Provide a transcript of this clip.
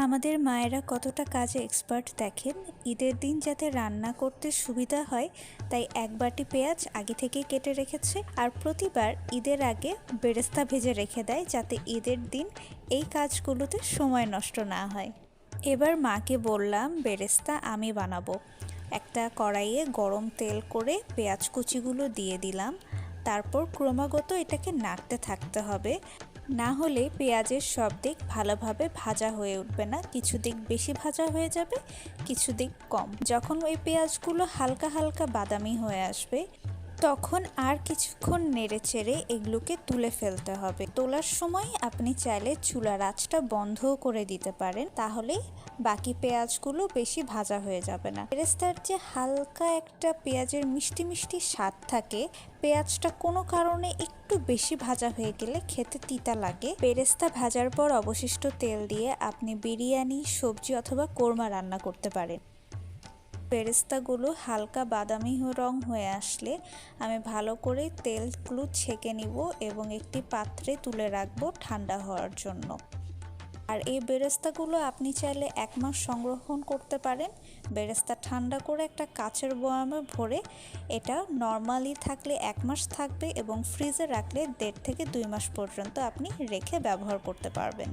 আমাদের মায়েরা কতটা কাজে এক্সপার্ট দেখেন? ঈদের দিন যাতে রান্না করতে সুবিধা হয়, তাই এক বাটি পেঁয়াজ আগে থেকে কেটে রেখেছে আর প্রতিবার ঈদের আগে বেরেস্তা ভেজে রেখে দেয় যাতে ঈদের দিন এই কাজগুলোতে সময় নষ্ট না হয়। এবার মাকে বললাম, বেরেস্তা আমি বানাবো। একটা কড়াইয়ে গরম তেল করে পেঁয়াজ কুচিগুলো দিয়ে দিলাম। তারপর ক্রমাগত এটাকে নাড়তে থাকতে হবে। না হলে পেঁয়াজের সব দিক ভালোভাবে ভাজা হয়ে উঠবে না। কিছু দিক বেশি ভাজা হয়ে যাবে, কিছু দিক কম। যখন ওই পেঁয়াজগুলো হালকা হালকা বাদামি হয়ে আসবে তখন আর কিছুক্ষণ নেড়ে চেড়ে এগুলোকে তুলে ফেলতে হবে। তোলার সময় আপনি চাইলে চুলার আঁচটা বন্ধও করে দিতে পারেন, তাহলে বাকি পেঁয়াজগুলো বেশি ভাজা হয়ে যাবে না। বেরেস্তার যে হালকা একটা পেঁয়াজের মিষ্টি মিষ্টি স্বাদ থাকে, পেঁয়াজটা কোনো কারণে একটু বেশি ভাজা হয়ে গেলে খেতে তিতা লাগে। বেরেস্তা ভাজার পর অবশিষ্ট তেল দিয়ে আপনি বিরিয়ানি, সবজি অথবা কোরমা রান্না করতে পারেন। বেরেস্তাগুলো হালকা বাদামি রং হয়ে আসলে আমি ভালো করে তেলগুলো ছেঁকে নিব এবং একটি পাত্রে তুলে রাখব ঠান্ডা হওয়ার জন্য। আর এই বেরেস্তাগুলো আপনি চাইলে এক মাস সংরক্ষণ করতে পারেন। বেরেস্তা ঠান্ডা করে একটা কাচের বয়ামে ভরে এটা নর্মালি থাকলে এক মাস থাকবে এবং ফ্রিজে রাখলে দেড় থেকে দুই মাস পর্যন্ত আপনি রেখে ব্যবহার করতে পারবেন।